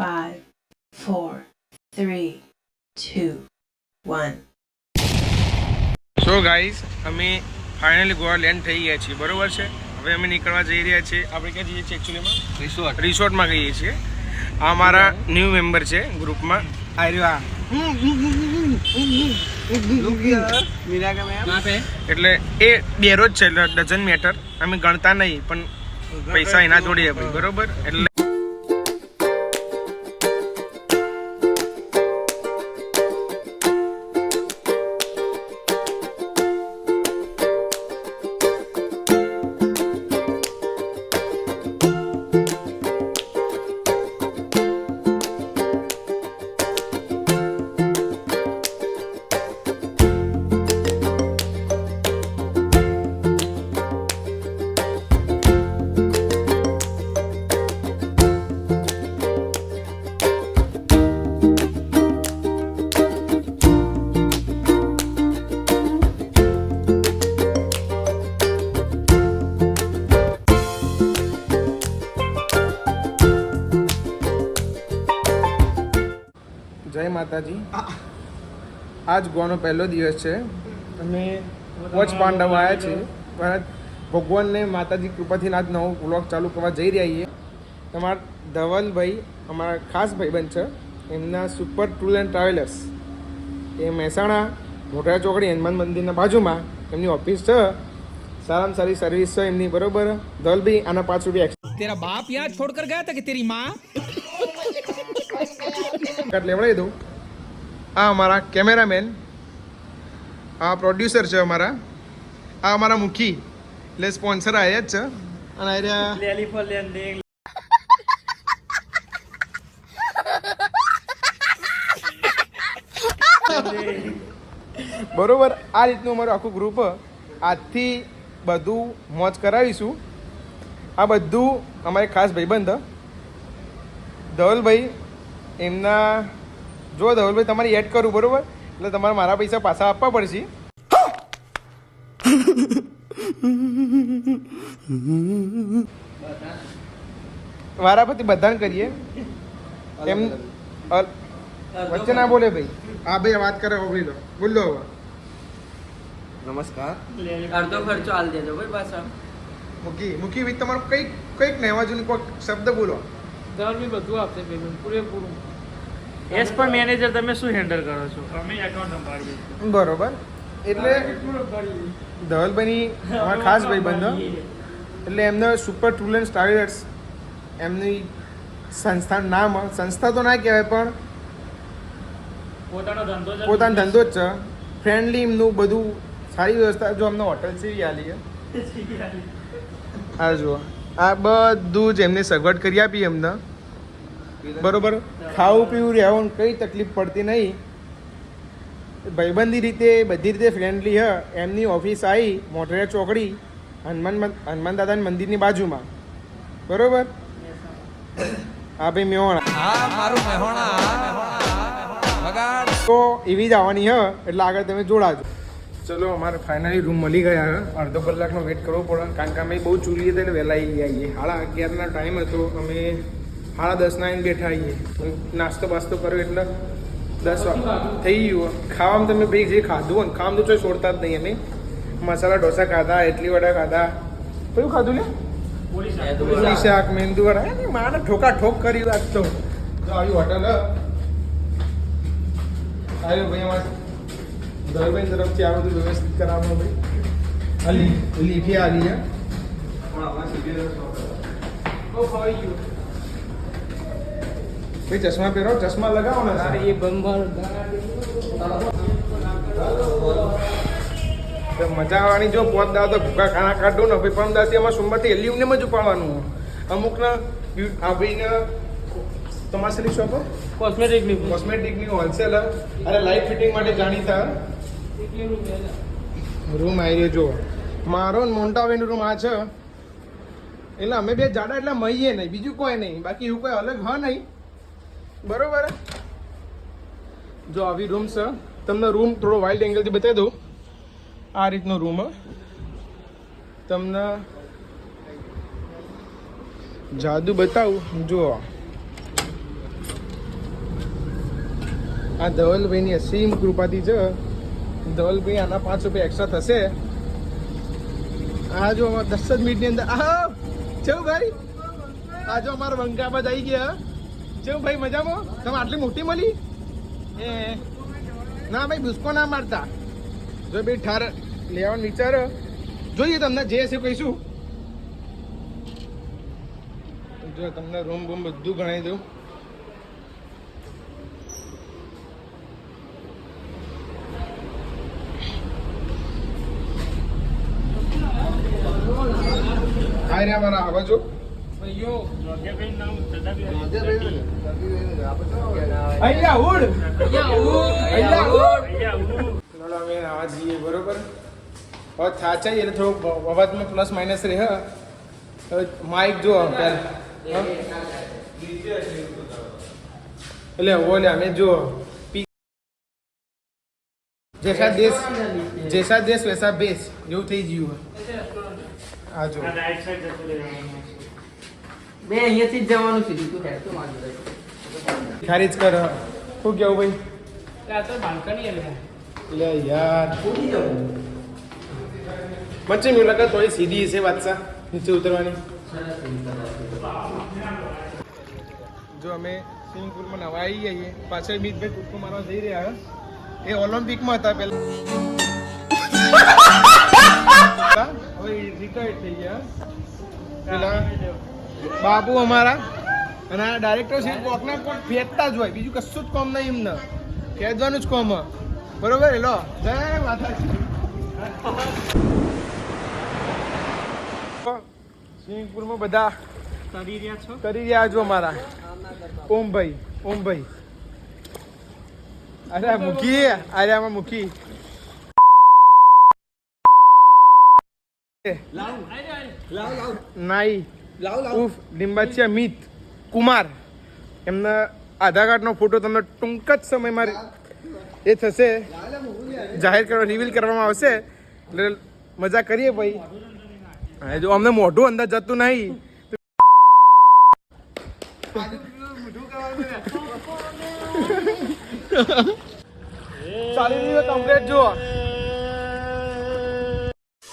five, four, three, two, one. So guys અમે finally Goa land થઈ ગયા છીએ. બરોબર છે? હવે અમે નીકળવા જઈ રહ્યા છીએ. આપણે ક્યાં જઈએ છીએ એકચ્યુઅલીમાં રિસોર્ટ રિસોર્ટમાં ગઈએ છીએ. આ મારા ન્યૂ મેમ્બર છે ગ્રુપમાં. આર્યો આ. એટલે એ બેરો જ છે એટલે ડઝન મેટર અમે ગણતા નહીં પણ પૈસા એના જોડે ભાઈ બરોબર? એટલે માતાજી. આજ ગોવાનો પહેલો દિવસ છે. અમે વચ પાંડવ આવ્યા છે પણ ભગવાનને માતાજી કૃપાથી આજ નવો વ્લોગ ચાલુ કરવા જઈ રહ્યા છીએ. તમારા ધવલભાઈ અમારા ખાસ ભાઈબંધ છે. એમના સુપર ટૂર એન્ડ ટ્રાવેલર્સ. એ મહેસાણા મોટા ચોકડી હનુમાન મંદિરના બાજુમાં એમની ઓફિસ છે. સારામાં સારી સર્વિસ છે એમની બરોબર? ધવલભાઈ આના પાંચ રૂપિયા તેરા બાપ યાદ છોડ કર ગયા હતા કે તેરી માં? લેવડાવી દઉં. આ અમારા કેમેરામેન, આ પ્રોડ્યુસર છે અમારા, આ અમારા મુખી, એટલે સ્પોન્સર આવ્યા જ છે. અને બરોબર, આ રીતનું અમારું આખું ગ્રુપ આજથી બધું મોજ કરાવીશું. આ બધું અમારે ખાસ ભાઈબંધ, ધવલભાઈ, એમના જો ધવલભાઈ તમારે એડ કરું બરોબર? એટલે તમારે મારા પૈસા પાછા આપવા પડશે. વારાફરતી બધાને કરીએ. એમ વચ્ચે ના બોલે ભાઈ. હા ભાઈ વાત કરે ઓગળી લો. બોલો હવે. નમસ્કાર. અડધો ખર્ચો હાલ દેજો ભાઈ પાછા. મૂકી મૂકી ભાઈ તમારું કંઈક કંઈક નહેવા જૂની કોઈ શબ્દ બોલો. દર બી બધું આપશે પેમેન્ટ પૂરેપૂરું. એસ પર મેનેજર તમે શું હેન્ડલ કરો છો? અમે એકાઉન્ટ સંભાળીએ બરોબર. એટલે ધવલભાઈની અમારા ખાસ ભાઈ બંધ એટલે એમને સુપર ટૂલ સ્ટાર્ટર્સ એમની સંસ્થાનું નામ સંસ્થા તો ના કહેવાય પણ પોતાનો ધંધો જ પોતાનો ધંધો જ છે. ફ્રેન્ડલી એમનું બધું સારી વ્યવસ્થા. જો અમને હોટલ સીવી આલી છે આ જુઓ. આ બધું જ એમને સગવડ કરી આપી એમને બરોબર? ખાવું પીવું રહેવું કંઈ તકલીફ પડતી નહીં. ભાઈબંધી રીતે બધી રીતે ફ્રેન્ડલી હ. એમની ઓફિસ આવી મોઢેરા ચોકડી હનુમાન હનુમાન દાદાની મંદિરની બાજુમાં. બરોબર? હા ભાઈ મેવાણા તો એવી જ આવવાની હ એટલે આગળ તમે જોડાજો. ચલો અમારે ફાઇનલી રૂમ મળી ગયા અડધો કલાકનો વેઇટ કરવો પડે. કારણ કે અમે બહુ ચૂલી હતા એટલે વહેલા આવી આવીએ હાડા અગિયારના ટાઈમ હતો. અમે સાડા દસના આવીને બેઠા આવીએ. નાસ્તો બાસ્તો કર્યો એટલે દસ વાગ થઈ ગયું. ખાવામાં તમે ભાઈ જે ખાધું હોય ને ખાવાનું તો છોડતા જ નહીં અમે. મસાલા ઢોસા ખાધા ઇડલી વડા ખાધા. કયું ખાધું ને પૂરી શાક મેંદુ વડા. એ નહીં, ઠોકા ઠોક કરી વાત તો. આવી હોટલ હ. આવ્યો ભાઈ અમારે. ધરભાઈ તરફથી આ બધું વ્યવસ્થિત કરાવવાનું ભાઈ. અલી લીફી આવી છે. બહુ ખવાઈ ગયું. ભાઈ ચશ્મા પહેરો ચશ્મા લગાવો ને. સારી એ બંબર મજા આવવાની જો પોત દાવ તો ભૂકા ખાના કાઢું ને ભાઈ પણ દાસી એમાં સોમવારથી એલ્યુમને જ ઉપાડવાનું. અમુકના આ ભાઈને તમારી શેની શોપ કોસ્મેટિકની. કોસ્મેટિકની હોલસેલર અને લાઇટ ફિટિંગ માટે જાણીતા. રૂમ આવી રહ્યો જો મારો મોન્ટાવેનો રૂમ આ છે. એટલે અમે બે જાડા એટલે મહીએ નહીં બીજું કોઈ નહીં. બાકી એવું કોઈ અલગ હ નહીં. બરોબર. જો આવી રૂમ છે. તમને રૂમ થોડો વાઇલ્ડ એંગલથી બતાવી દઉં. આ રીતનો રૂમ તમને જાદુ બતાવું. જુઓ. આ ધવલભાઈની અસીમ કૃપાથી છે. ધવલભાઈ આના પાંચ રૂપિયા એક્સ્ટ્રા થશે. આ જો દસ જ મિનિટની અંદર આ ચેવું ભાઈ. આ જો અમારા બંકાબાદ આવી ગયા. ચેવું ભાઈ મજામાં તમે આટલી મોટી મળી? એ, ના ભાઈ, બુસ્કો ના મારતા. જો ભાઈ, ઠાર, લેવાનો વિચાર. જોઈએ તમને જે હશે કહીશું. જો તમને રૂમ બૂમ બધું ગણાવી દઉં. આ રહ્યા મારા આવા બરોબર? હવે થાચા એટલે થોડુંક અવાજમાં પ્લસ માઇનસ રહે માઇક જો પહેલા એટલે ઓલે અમે જો જેસા દેશ જેસા દેશ વૈસા બેસ એવું થઈ ગયું આ જો બે અહીંયાથી જ જવાનું છે તું હેડ તો મારી જોડે. ખારીજ કર શું કેવું ભાઈ? આ તો એટલે યાર લે. લે યાર. વચ્ચે મુલાકાત થોડી સીધી છે વાતસા નીચે ઉતરવાની. જો અમે સ્વિમિંગ પુલમાં નવાઈ જઈએ પાછળ મિતભાઈ કૂદકો મારવા જઈ રહ્યા એ ઓલિમ્પિકમાં હતા પેલા હવે રિટાયર્ડ થઈ ગયા. પેલા બાબુ અમારા. અને આ ડાયરેક્ટર શ્રી કોકના કોક ફેંકતા જ હોય. બીજું કશું જ કોમ નહીં એમને. ખેંચવાનું જ કોમ. બરોબર? લો જય માતા સિંગપુરમાં બધા કરી રહ્યા છો? કરી રહ્યા છો અમારા. ઓમભાઈ ઓમભાઈ. અરે મૂકી અરે આમાં મૂકી નાઈ. ઉર્ફ ડિંબાચિયા મિત કુમાર. એમના આધાર કાર્ડનો ફોટો તમને ટૂંક જ સમયમાં એ થશે. જાહેર કરવા રિવીલ કરવામાં આવશે. એટલે મજા કરીએ ભાઈ. જો અમને મોઢું અંદાજ જતું નહીં. ચાલી રહ્યું કમ્પ્લેટ જુઓ.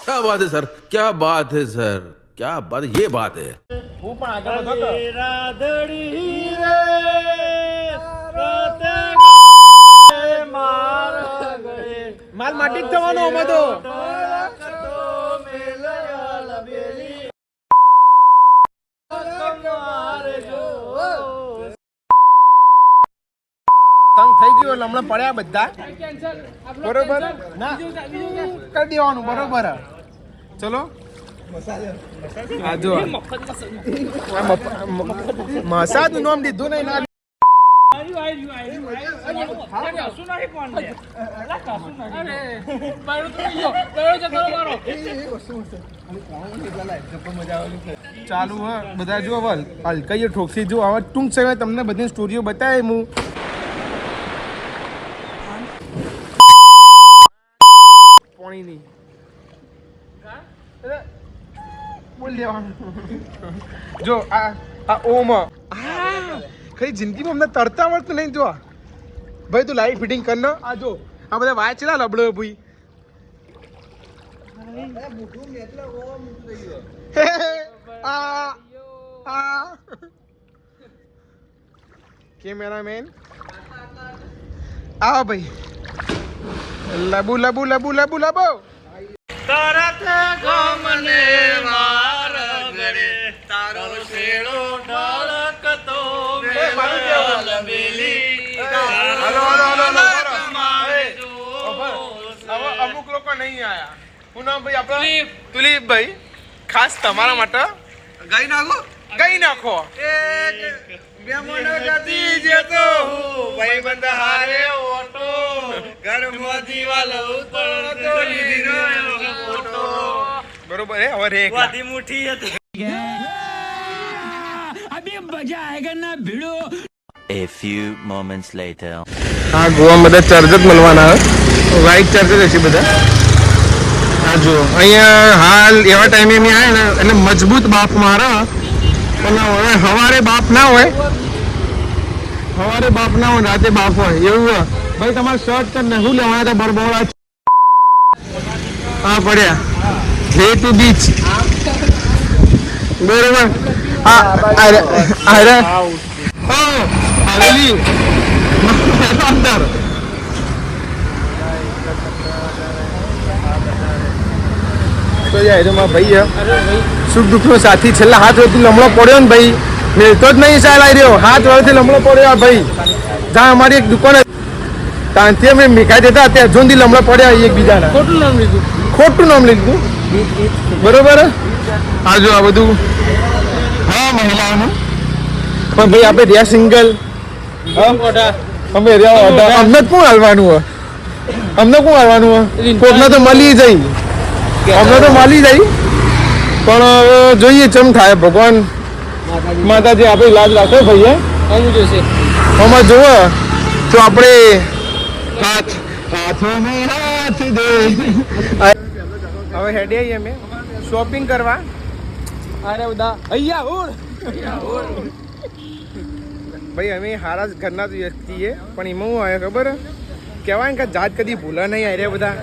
ક્યા બાત હે સર? ક્યા બાત હે સર? ક્યા બાત યે બાત હે હું પણ આગળ વધો તો રાધડી રે રાતે માર ગળે માલ માટી જ થવાનો અમે તો તંગ થઈ ગયો એટલે હમણાં પડ્યા બધા। બરોબર? ના. કરી દેવાનું બરોબર. ચલો. આ જો આ મફ- મ- મસાજનું નામ લીધું નહીં ના ચાલુ હા, બધા જો હવે હલકાઈએ ઠોકસી જો હવે ટૂંક સમય તમને બધી સ્ટોરીઓ બતાવે હું જો આ આ ઓમ. ખરી જિંદગીમાં અમને તરતા આવડતું નહીં જો ભાઈ તું લાઈટ ફિટિંગ કર ને. આ જો આ બધા વાય ચેલા લબડો ભાઈ. આ આ. કેમેરામેન. આવો ભાઈ. લબુ લબુ લબુ લબુ લબુ. તરત ગમને ગળે ઢળકતો અમુક લોકો નહીં આયા. હું નામ ભાઈ આપણા? તુલીપભાઈ ખાસ તમારા માટે. ગઈ નાખો. ગઈ નાખો. મહેમાનો જતી જતો ભાઈ બંધ હારે ઓટો. ઘરમાં દીવાલ ઉતરતો લીધો ફોટો બરોબર હે હવે રે. વાદી મુઠ્ઠી હતી. A few moments later. હા ગોવામાં બધા ચાર્જ જ મળવાના વાઇટ ચાર્જ જ હશે બધા. હા જો અહીંયા હાલ એવા ટાઈમે અમે આવ્યા ને, એટલે મજબૂત બાપ મારા. પણ હવે સવારે બાપ ના હોય. સવારે બાપ ના હોય, રાતે બાપ હોય. એવું હોય. ભાઈ, તમારે શર્ટ તો નહીં લેવાના હતા બરબોળા હા પડ્યા. વે ટુ બીચ બરોબર. અરે ઓ હવેલી અંદર. તો યાર તો મારા ભાઈ સુખ દુઃખનો સાથી છેલ્લા હાથ વર્ષથી લમણો પડ્યો ને ભાઈ. મેળતો જ નહીં સાહેબ આવી રહ્યો. હાથ વર્ષથી લમણો પડ્યો આ ભાઈ. જ્યાં અમારી એક દુકાન હતી, ત્યાંથી અમે મેઘા દેતા ત્યાં જોનથી લમણો પડ્યા એકબીજાના. ખોટું નામ લીધું. ખોટું નામ લીધું. બરોબર? આ જો આ બધું મહિલાઓનું? પણ ભાઈ આપણે રહ્યા સિંગલ અમે રહ્યા. અમને કોણ હાલવાનું હોય? અમને કોણ હાલવાનું હોય? કોકને તો મળી જઈ. અમને તો મળી જઈ. પણ હવે જોઈએ ચમ થાય ભગવાન. માતાજી. આપણે લાજ રાખે ભાઈએ. અમાર જોવો તો આપણે હાથ હાથ દે. હવે હેડી આવીએ અમે. શોપિંગ કરવા. અરે બધા અહીંયા ઉડ. ભાઈ, અમે હારા ઘરના જ વ્યક્તિ છીએ, પણ એમાં હું આવે ખબર? કહેવાય કે જાત કદી ભૂલા નહીં આ બધા.